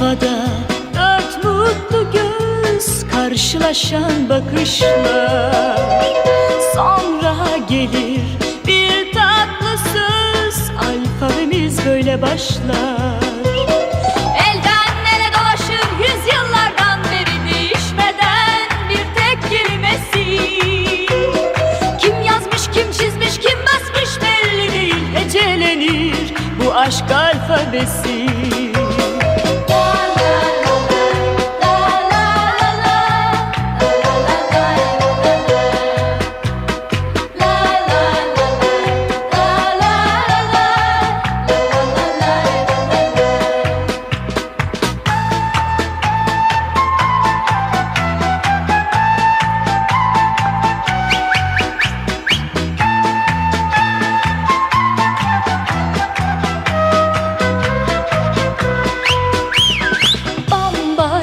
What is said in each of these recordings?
sayfada Dört mutlu göz karşılaşan bakışlar. Sonra gelir bir tatlı söz. Alfabemiz böyle başlar. Elden ele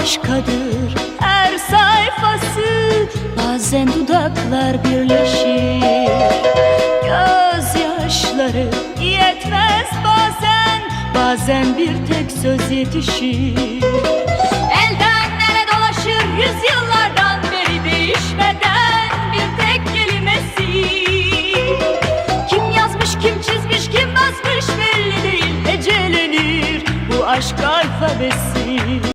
bambaşkadır her sayfası Bazen dudaklar birleşir. Gözyaşları yetmez bazen Bazen bir tek söz yetişir. Elden ele dolaşır yüzyıllardan beri değişmeden bir tek kelimesi. Kim yazmış, kim çizmiş, kim basmış belli değil Hecelenir bu aşk alfabesi